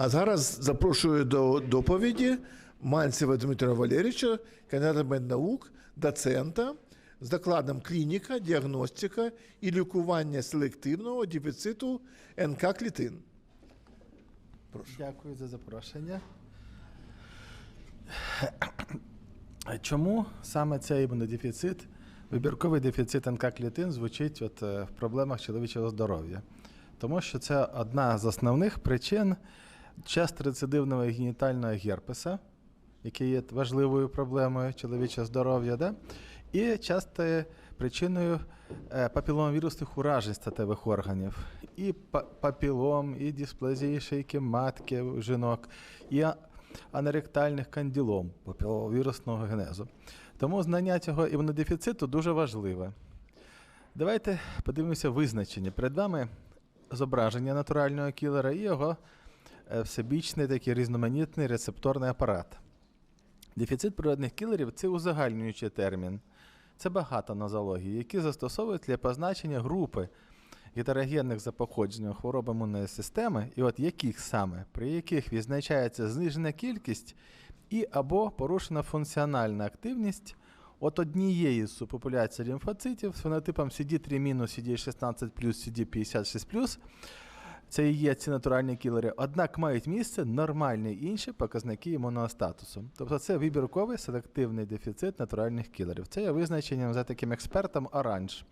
А зараз запрошую до доповіді Мальцева Дмитра Валерійовича, кандидата меднаук, доцента з докладом клініка, діагностика і лікування селективного дефіциту НК клітин. Дякую за запрошення. Чому саме цей імунодефіцит, вибірковий дефіцит НК клітин звучить от, е, в проблемах чоловічого здоров'я? Тому що це одна з основних причин часто рецидивного генітального герпеса, який є важливою проблемою чоловічого здоров'я, да? і часто є причиною е, папіломовірусних уражень статевих органів. І папілом, і дисплазії шийки матки жінок, і анеректальних канділом папіловірусного генезу. Тому знання цього імунодефіциту дуже важливе. Давайте подивимося визначення. Перед вами зображення натурального кілера і його всебічний такий різноманітний рецепторний апарат. Дефіцит природних кілерів це узагальнюючий термін. Це багато нозологій, які застосовують для позначення групи гетерогенних за походженням хвороб імунної системи, і от яких саме, при яких відзначається знижена кількість і або порушена функціональна активність от однієї з субпопуляцій лімфоцитів з фенотипом CD3 CD16 CD56 це і є ці натуральні кілери, однак мають місце нормальні інші показники імунного статусу. Тобто це вибірковий селективний дефіцит натуральних кілерів. Це є визначенням за таким експертом Оранж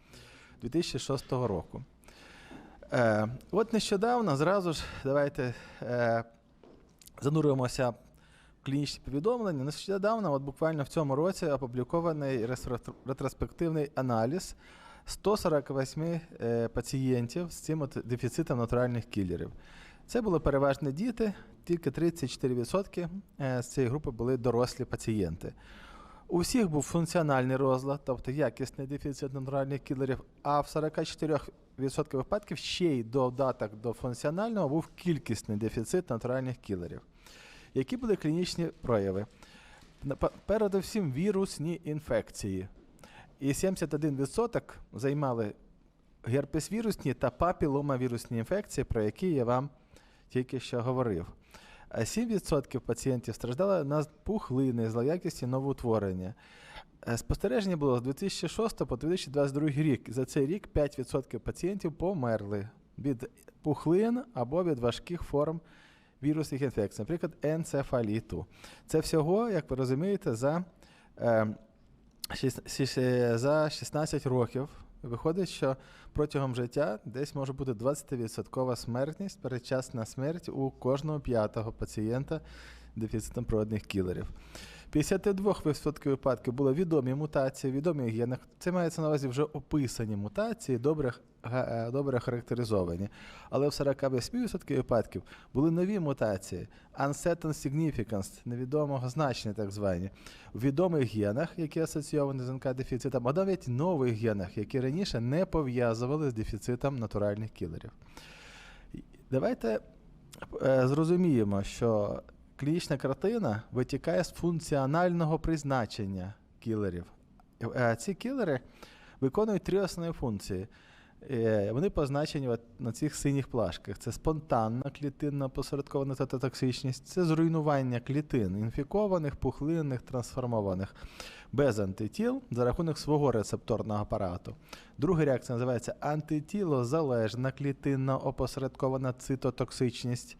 2006 року. Е, от нещодавно зразу ж давайте е, зануримося в клінічні повідомлення. Нещодавно, от буквально в цьому році, опублікований ретроспективний аналіз 148 е, пацієнтів з цим дефіцитом натуральних кілерів. Це були переважно діти, тільки 34% е, з цієї групи були дорослі пацієнти. У всіх був функціональний розлад, тобто якісний дефіцит натуральних кілерів, а в 44% випадків ще й додаток до функціонального був кількісний дефіцит натуральних кілерів. Які були клінічні прояви? Передусім вірусні інфекції. І 71% займали герпес-вірусні та папіломавірусні інфекції, про які я вам тільки що говорив. А 7% пацієнтів страждали на пухлини, злоякісні новоутворення. Е, Спостереження було з 2006 по 2022 рік. За цей рік 5% пацієнтів померли від пухлин або від важких форм вірусних інфекцій, наприклад, енцефаліту. Це всього, як ви розумієте, за, е, шіс- шіс- за 16 років. Виходить, що протягом життя десь може бути 20% смертність, передчасна смерть у кожного п'ятого пацієнта дефіцитом проводних кілерів. 52% випадків були відомі мутації, відомі генах. Це мається на увазі вже описані мутації, добре, е, добре характеризовані. Але в 48% випадків були нові мутації, uncertain significance, невідомого значення, так звані, в відомих генах, які асоційовані з НК-дефіцитом, а навіть нових генах, які раніше не пов'язували з дефіцитом натуральних кілерів. Давайте е, зрозуміємо, що клінічна картина витікає з функціонального призначення кілерів. Е, Ці кілери виконують три основні функції. Е, Вони позначені на цих синіх плашках. Це спонтанна клітинна посередкована токсичність, це зруйнування клітин, інфікованих, пухлинних, трансформованих, без антитіл за рахунок свого рецепторного апарату. Друга реакція називається антитілозалежна клітинна опосередкована цитотоксичність.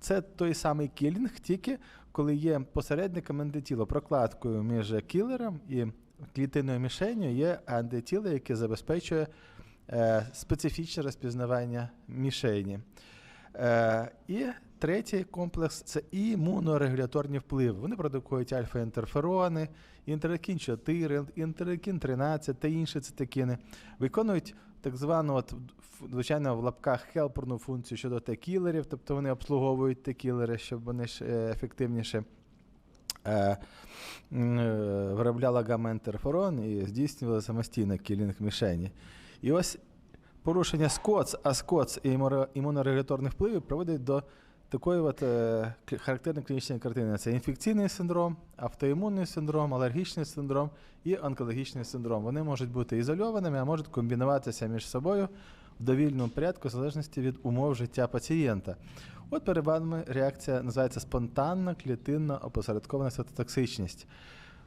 Це той самий кілінг, тільки коли є посередником антитіло, прокладкою між кілером і клітинною мішенью є антитіло, яке забезпечує е, специфічне розпізнавання мішені. Е, і третій комплекс це імунорегуляторні впливи. Вони продукують альфа-інтерферони, інтерлекін 4, інтерлекін 13 та інші цитокіни. Виконують так звану, от, звичайно, в лапках хелперну функцію щодо Т-кілерів, тобто вони обслуговують Т-кілери, щоб вони ж е, ефективніше е, е, виробляла гамма-інтерферон і здійснювала самостійно кілінг мішені. І ось порушення СКОЦ, а СКОЦ і імунорегуляторних впливів приводить до такої от, е, характерної клінічної картини. Це інфекційний синдром, автоімунний синдром, алергічний синдром і онкологічний синдром. Вони можуть бути ізольованими, а можуть комбінуватися між собою в довільному порядку в залежності від умов життя пацієнта. От перед вами реакція називається спонтанна клітинна опосередкована цитотоксичність.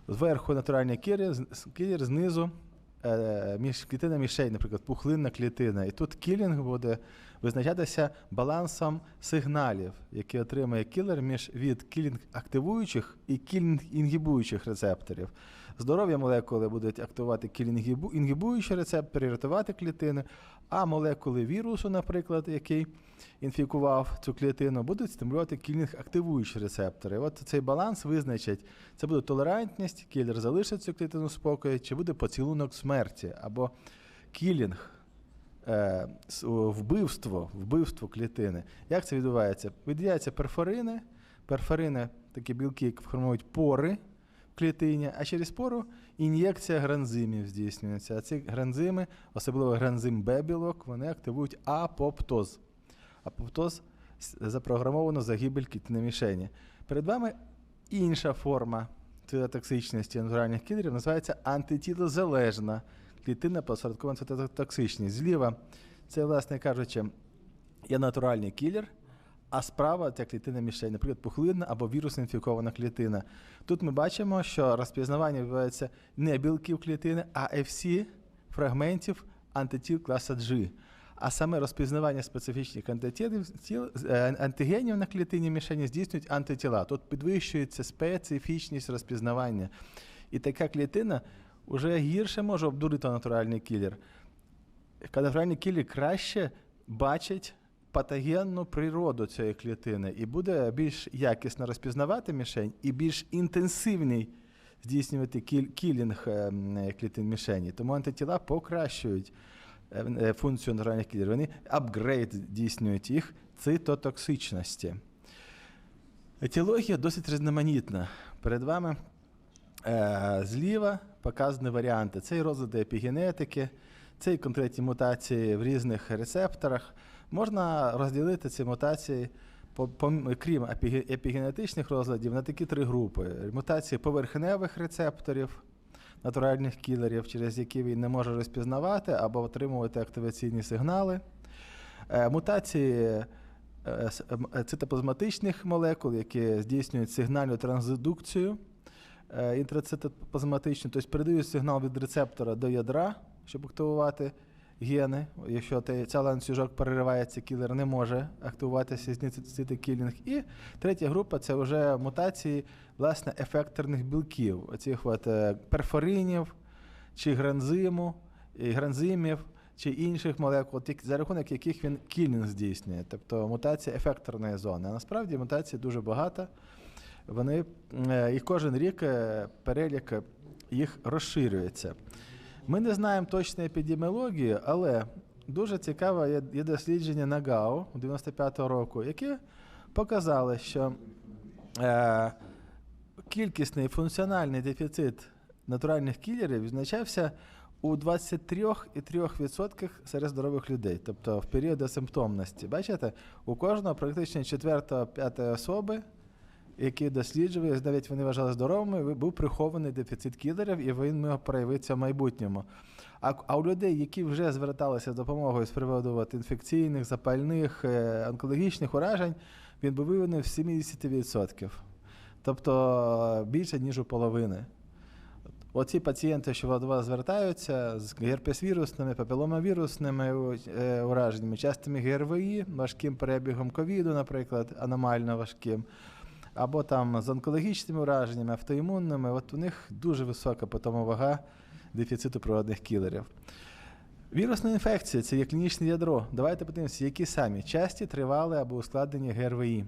Зверху натуральний кілер знизу е, між клітина мішень, наприклад, пухлинна клітина. І тут кілінг буде визначатися балансом сигналів, які отримує кілер між від кілінг-активуючих і кілінг-інгібуючих рецепторів. Здоров'я молекули будуть активувати кілінг-інгібуючі рецептори, рятувати клітини, а молекули вірусу, наприклад, який інфікував цю клітину, будуть стимулювати кілінг-активуючі рецептори. От цей баланс визначить, це буде толерантність, кілер залишить цю клітину в спокої, чи буде поцілунок смерті, або кілінг, е, вбивство, вбивство клітини. Як це відбувається? Виділяються перфорини, перфорини такі білки, які формують пори в клітині, а через пору ін'єкція гранзимів здійснюється. А ці гранзими, особливо гранзим Б-білок, вони активують апоптоз. Апоптоз запрограмовано загибель клітини мішені. Перед вами інша форма цитотоксичності натуральних кілерів називається антитілозалежна клітинна посередкована цитотоксичність. Зліва це, власне кажучи, є натуральний кілер, а справа ця клітина мішень, наприклад, пухлинна або вірусно інфікована клітина. Тут ми бачимо, що розпізнавання відбувається не білків клітини, а FC фрагментів антитіл класа G. А саме розпізнавання специфічних антитілів, тіл, е, антигенів на клітині мішені здійснюють антитіла. Тут підвищується специфічність розпізнавання. І така клітина вже гірше може обдурити натуральний кілер. Натуральний кілер краще бачить патогенну природу цієї клітини і буде більш якісно розпізнавати мішень і більш інтенсивний здійснювати кілінг е, клітин мішені. Тому антитіла покращують е, е, функцію натуральних кілерів. Вони апгрейд здійснюють їх цитотоксичності. Етіологія досить різноманітна. Перед вами зліва показані варіанти. Це і розлади епігенетики, це і конкретні мутації в різних рецепторах. Можна розділити ці мутації, крім епігенетичних розладів, на такі три групи: мутації поверхневих рецепторів, натуральних кілерів, через які він не може розпізнавати або отримувати активаційні сигнали. Е, Мутації е, цитоплазматичних молекул, які здійснюють сигнальну транзидукцію е, тобто передають сигнал від рецептора до ядра, щоб активувати гени. Якщо ця ланцюжок переривається, кілер не може активуватися кілінг. І третя група це вже мутації власне ефекторних білків, оцих от е, перфоринів чи гранзиму, гранзимів чи інших молекул, за рахунок яких він кілінг здійснює, тобто мутація ефекторної зони. А насправді мутацій дуже багато. Вони е, і кожен рік е, перелік їх розширюється. Ми не знаємо точної епідеміології, але дуже цікаве є, дослідження НАГАУ 95-го року, яке показало, що е, кількісний функціональний дефіцит натуральних кілерів відзначався у 23,3% серед здорових людей, тобто в період асимптомності. Бачите, у кожного практично 4-5 особи, які досліджували, навіть вони вважали здоровими, був прихований дефіцит кілерів, і він міг проявитися в майбутньому. А, а у людей, які вже зверталися з допомогою з приводу от, інфекційних, запальних, е, онкологічних уражень, він був виявлений в 70%. Тобто більше, ніж у половини. Оці пацієнти, що до вас звертаються з герпес-вірусними, папіломавірусними е, ураженнями, частими ГРВІ, важким перебігом ковіду, наприклад, аномально важким, або там з онкологічними ураженнями, автоімунними, от у них дуже висока потім вага дефіциту природних кілерів. Вірусна інфекція це є клінічне ядро. Давайте подивимося, які самі часті, тривали або ускладнені ГРВІ.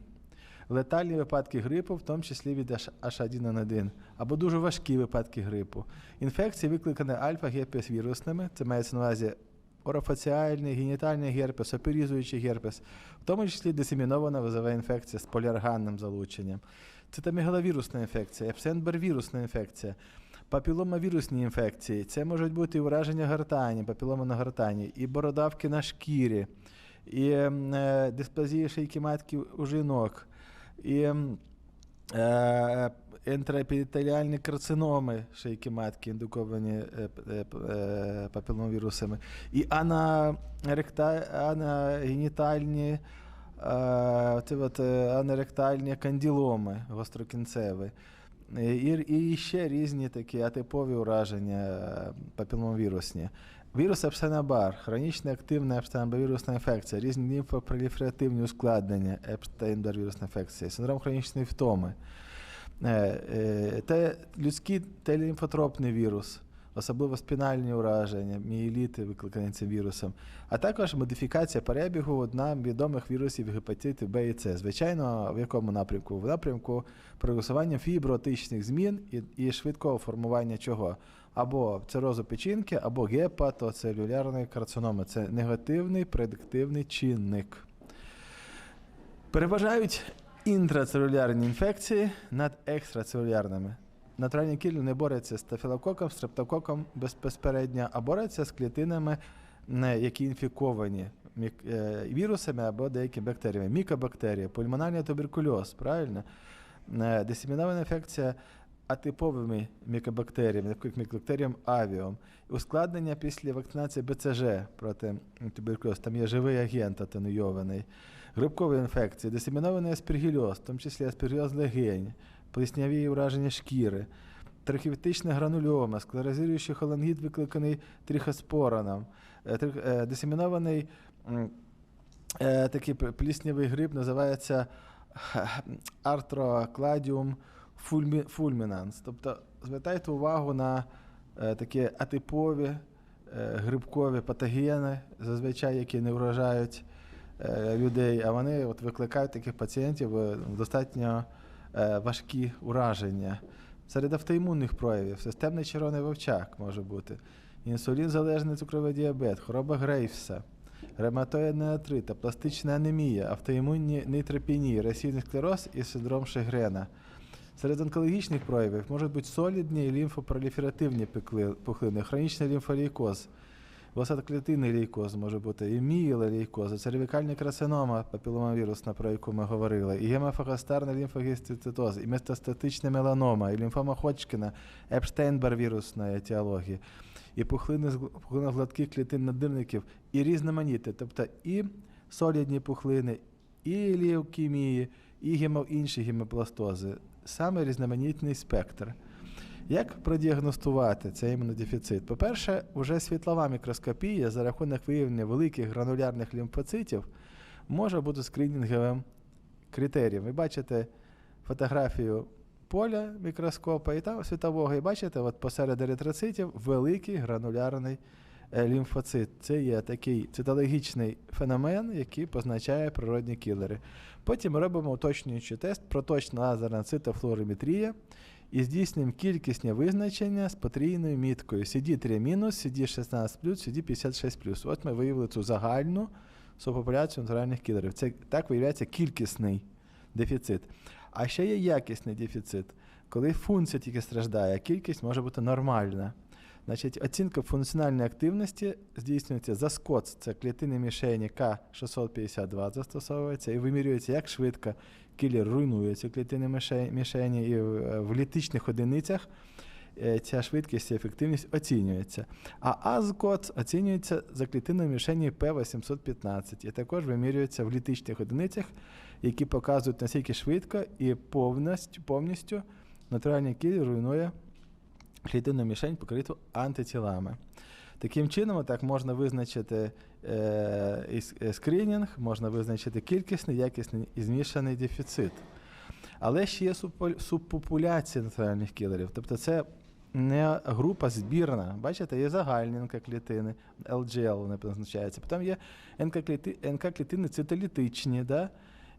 Летальні випадки грипу, в тому числі від H1N1, або дуже важкі випадки грипу. Інфекції викликані альфа-герпес вірусними, це мається на увазі орофаціальний, генітальний герпес, оперізуючий герпес, в тому числі дисемінована визова інфекція з поліарганним залученням. Цитомегаловірусна інфекція, епсенбер-вірусна інфекція, папіломавірусні інфекції. Це можуть бути і ураження гортані, папілома на гортані, і бородавки на шкірі, і е, дисплазія шийки матки у жінок, і е, інтраепітеліальні карциноми шийки матки, індуковані е, е, е, папіломавірусами, і анагенітальні анеректальні канділоми гострокінцеві. І, і ще різні такі атипові ураження папіломовірусні. Вірус Епстейна-Бар, хронічна активна Епстейн-Бар-вірусна інфекція, різні лімфопроліферативні ускладнення Епстейн-Бар-вірусна інфекція, синдром хронічної втоми, те, людський Т-лімфотропний вірус, особливо спінальні ураження, мієліти, викликані цим вірусом, а також модифікація перебігу одна відомих вірусів гепатиту Б і С. Звичайно, в якому напрямку? В напрямку прогресування фібротичних змін і, і швидкого формування чого? Або цирозу печінки, або гепатоцелюлярної карциноми. Це негативний предиктивний чинник. Переважають інтрацелюлярні інфекції над екстрацелюлярними. Натуральні кілі не борються з стафілококом, стрептококом безпосередньо, а борються з клітинами, які інфіковані е, вірусами або деякими бактеріями. Мікобактерії, пульмональний туберкульоз, правильно? Е, Дисемінована інфекція атиповими мікобактеріями, як мікобактеріям авіум. Ускладнення після вакцинації БЦЖ проти туберкульозу. Там є живий агент атенуйований. Грибкові інфекції, дисемінований аспергільоз, в тому числі аспергільоз легень, плесняві ураження шкіри, трихівтична гранульома, склерозуючий холангіт, викликаний трихоспороном, е, е, дисемінований е, такий пліснявий гриб називається артрокладіум фульмінанс. Тобто звертайте увагу на е, такі атипові е, грибкові патогени, зазвичай які не вражають е, людей, а вони от викликають таких пацієнтів е, достатньо е, важкі ураження. Серед автоімунних проявів системний червоний вовчак може бути, інсулін-залежний цукровий діабет, хвороба Грейвса, ревматоїдний артрит, пластична анемія, автоімунні нейтропенії, ресійний склероз і синдром Шегрена. Серед онкологічних проявів можуть бути солідні і лімфопроліферативні пухлини, хронічний лімфолейкоз, Висококлітинний лейкоз може бути, і мієлолейкоз, і цервікальна карцинома, папіломавірусна, про яку ми говорили, і гемофагостарна лімфогістицитоз, і метастатична меланома, і лімфома Ходжкіна, Епштейн-Бар вірусної етіології, і пухлини з гладких клітин надирників, і різноманіти, тобто і солідні пухлини, і леукемії, і гемо, інші гемопластози. Саме різноманітний спектр. Як продіагностувати цей імунодефіцит? По-перше, вже світлова мікроскопія за рахунок виявлення великих гранулярних лімфоцитів може бути скринінговим критерієм. Ви бачите фотографію поля мікроскопа і там світового, і бачите, от посеред еритроцитів великий гранулярний лімфоцит. Це є такий цитологічний феномен, який позначає природні кілери. Потім робимо уточнюючий тест, проточна лазерна цитофлориметрія і здійснюємо кількісне визначення з потрійною міткою CD3 мінус, CD16 плюс, CD56. От ми виявили цю загальну субпопуляцію натуральних кілерів. Це так виявляється кількісний дефіцит. А ще є якісний дефіцит, коли функція тільки страждає, а кількість може бути нормальна. Значить, оцінка функціональної активності здійснюється за СКОЦ, це клітини мішені К652 застосовується, і вимірюється, як швидко кілер руйнує ці клітини мішені, і в, в літичних одиницях е, ця швидкість і ефективність оцінюється. А АЗКОЦ оцінюється за клітиною мішені П815 і також вимірюється в літичних одиницях, які показують наскільки швидко і повністю, повністю натуральний кілер руйнує клітинну мішень покриту антитілами. Таким чином, так можна визначити е, е, скринінг, можна визначити кількісний, якісний і змішаний дефіцит. Але ще є субпо- субпопуляція натуральних кілерів. Тобто це не група збірна. Бачите, є загальні НК-клітини, LGL вони позначаються. Потім є НК-кліти- НК-клітини цитолітичні, да?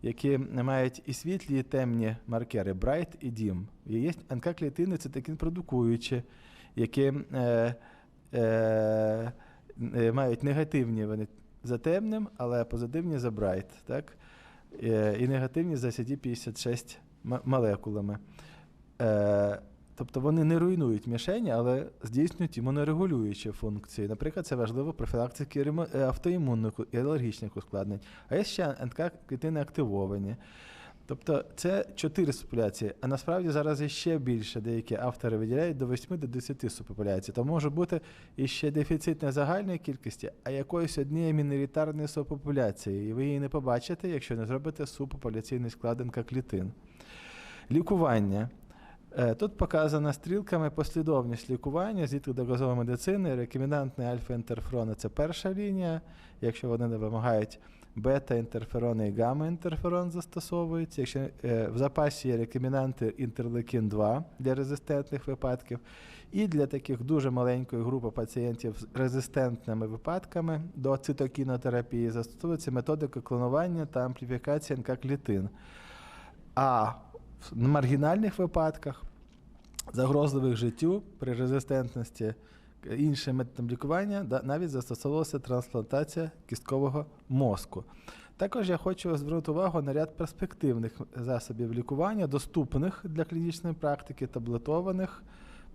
Які мають і світлі, і темні маркери, bright і dim. І є НК-клітини це такі продукуючі, які е, е, е, мають негативні вони за темним, але позитивні за bright. Так? Е, і негативні за CD56 молекулами. Е, тобто вони не руйнують мішені, але здійснюють імунорегулюючі функції. Наприклад, це важливо ремо- е, автоімунних і алергічних ускладнень. А є ще НК-клітини активовані. Тобто це чотири субпопуляції, а насправді зараз іще більше деякі автори виділяють до 8 до 10 субпопуляцій. То може бути іще дефіцит не загальної кількості, а якоїсь однієї міноритарної субпопуляції. І ви її не побачите, якщо не зробите субпопуляційний складинка клітин. Лікування. Е, Тут показана стрілками послідовність лікування з доказової медицини. Рекомендантний альфа-інтерферони це перша лінія. Якщо вони не вимагають бета-інтерферони і гамма-інтерферон застосовуються. Якщо е, в запасі є рекоменданти інтерлейкін 2 для резистентних випадків, і для таких дуже маленької групи пацієнтів з резистентними випадками до цитокінотерапії застосовується методика клонування та ампліфікації НК-клітин. А в маргінальних випадках, загрозливих життю при резистентності іншим методам лікування, навіть застосовувалася трансплантація кісткового мозку. Також я хочу звернути увагу на ряд перспективних засобів лікування, доступних для клінічної практики, таблетованих,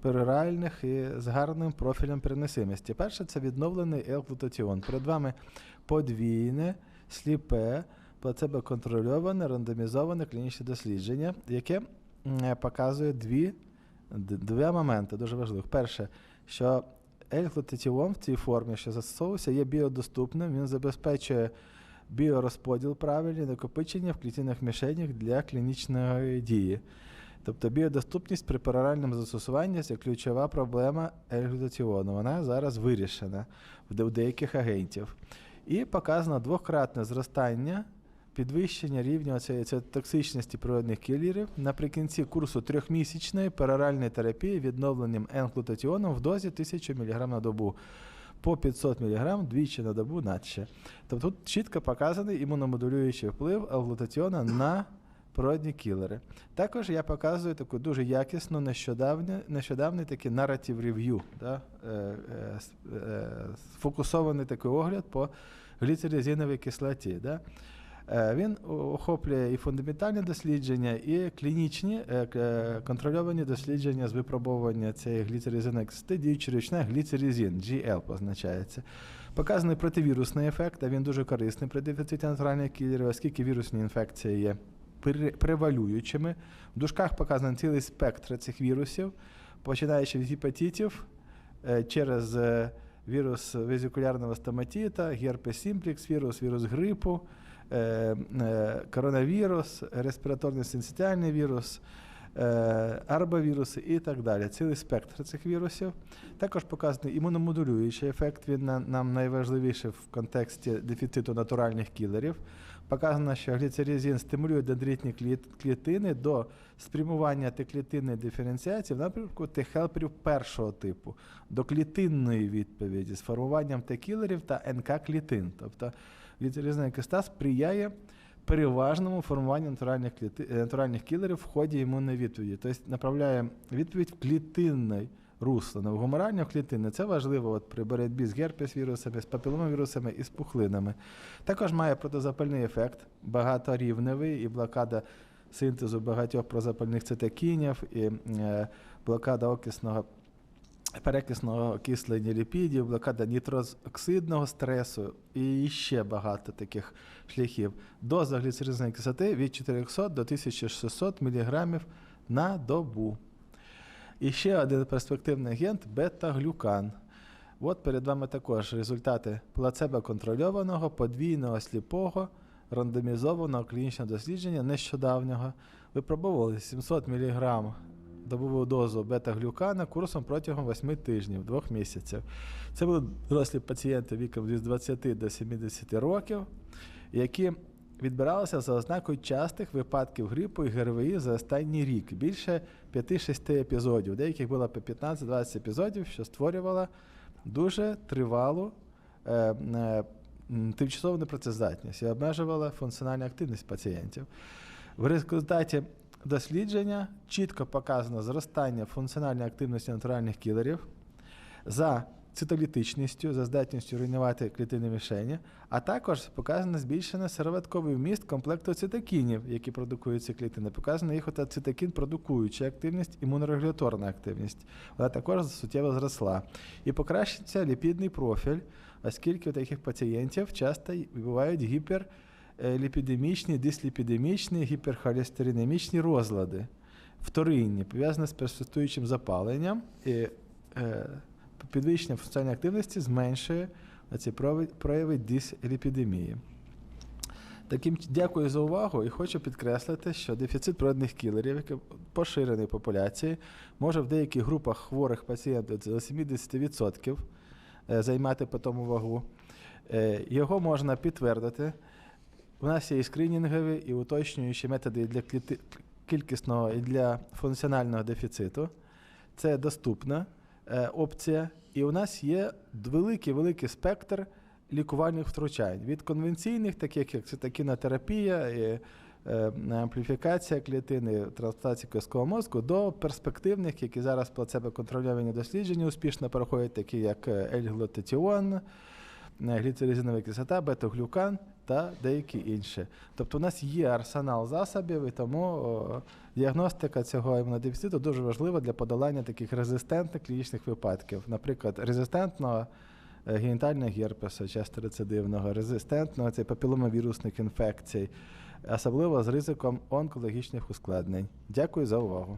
пероральних і з гарним профілем переносимості. Перше це відновлений елглутатіон. Перед вами подвійне, сліпе, плацебо-контрольоване, рандомізоване клінічне дослідження, яке показує дві, два моменти дуже важливих. Перше, що L-глутатіон в цій формі, що застосовувався, є біодоступним, він забезпечує біорозподіл правильний, накопичення в клітинах мішенях для клінічної дії. Тобто біодоступність при пероральному застосуванні це ключова проблема L-глутатіону. Вона зараз вирішена в деяких агентів. І показано двократне зростання, підвищення рівня цієї токсичності природних кілерів наприкінці курсу трьохмісячної пероральної терапії відновленням N-глутатіоном в дозі 1000 мг на добу. По 500 мг двічі на добу надще. Тобто тут чітко показаний імуномодулюючий вплив алглутатіона на природні кілери. Також я показую таку дуже якісну нещодавне, нещодавний такий наратив рев'ю, да? е, е, е, сфокусований такий огляд по гліцерезиновій кислоті. Да? Е, Він охоплює і фундаментальні дослідження, і клінічні е, е, контрольовані дослідження з випробовування цієї гліцерезинової кислоти, діючи річна гліцерезин, GL позначається. Показаний противірусний ефект, а він дуже корисний при дефіциті натуральних кілерів, оскільки вірусні інфекції є пре- превалюючими. В дужках показаний цілий спектр цих вірусів, починаючи від гепатитів через вірус везикулярного стоматита, герпес симплікс, вірус, вірус грипу, коронавірус, респіраторний синцитіальний вірус, е, арбовіруси і так далі. Цілий спектр цих вірусів. Також показаний імуномодулюючий ефект. Він на- нам найважливіший в контексті дефіциту натуральних кілерів. Показано, що гліцерезин стимулює дендритні клітини до спрямування Т-клітинної диференціації в напрямку Т-хелперів першого типу, до клітинної відповіді з формуванням Т-кілерів та НК-клітин. Тобто гліцерезинова киста сприяє переважному формуванню натуральних, кліти... е, натуральних кілерів в ході імунної відповіді. Тобто направляє відповідь в клітинний русло, не в гуморальне, в клітинне. Це важливо от, при боротьбі з герпес-вірусами, з папіломовірусами і з пухлинами. Також має протизапальний ефект, багаторівневий і блокада синтезу багатьох прозапальних цитокінів, і е, блокада окисного перекисного окислення ліпідів, блокада нітрозоксидного стресу і ще багато таких шляхів. Доза гліцеризної кислоти від 400 до 1600 мг на добу. І ще один перспективний агент бета-глюкан. От перед вами також результати плацебо-контрольованого, подвійного сліпого, рандомізованого клінічного дослідження нещодавнього. Випробовували 700 мг добову дозу бета-глюкана курсом протягом 8 тижнів, 2 місяців. Це були дорослі пацієнти віком від 20 до 70 років, які відбиралися за ознакою частих випадків грипу і ГРВІ за останній рік. Більше 5-6 епізодів. Деяких було по 15-20 епізодів, що створювало дуже тривалу е, е, тимчасову непрацездатність і обмежувала функціональну активність пацієнтів. В результаті дослідження чітко показано зростання функціональної активності натуральних кілерів за цитолітичністю, за здатністю руйнувати клітини мішені, а також показано збільшений сероватковий вміст комплекту цитокінів, які продукують ці клітини. Показано їх ота цитокін продукуюча активність, імунорегуляторна активність. Вона також суттєво зросла. І покращиться ліпідний профіль, оскільки у таких пацієнтів часто бувають гіпер ліпідемічні, дисліпідемічні, гіперхолестеринемічні розлади, вторинні, пов'язані з персистуючим запаленням. І е, підвищення функціональної активності зменшує ці прояви, дисліпідемії. Таким дякую за увагу і хочу підкреслити, що дефіцит природних кілерів, який поширений в популяції, може в деяких групах хворих пацієнтів до 70% е, займати питому вагу. Е, Його можна підтвердити. У нас є і скринінгові, і уточнюючі методи для кількісного і для функціонального дефіциту. Це доступна е, опція. І у нас є великий великий спектр лікувальних втручань від конвенційних, таких як цитокінотерапія, і, е, ампліфікація клітини, трансплантація кісткового мозку, до перспективних, які зараз плацебо-контрольовані дослідження успішно проходять, такі як е, Гліцеризинова кислота, бета-глюкан та деякі інші. Тобто у нас є арсенал засобів, і тому діагностика цього імунодефіциту дуже важлива для подолання таких резистентних клінічних випадків, наприклад, резистентного е, генітального герпесу, часто рецидивного, резистентного це папіломовірусних інфекцій, особливо з ризиком онкологічних ускладнень. Дякую за увагу.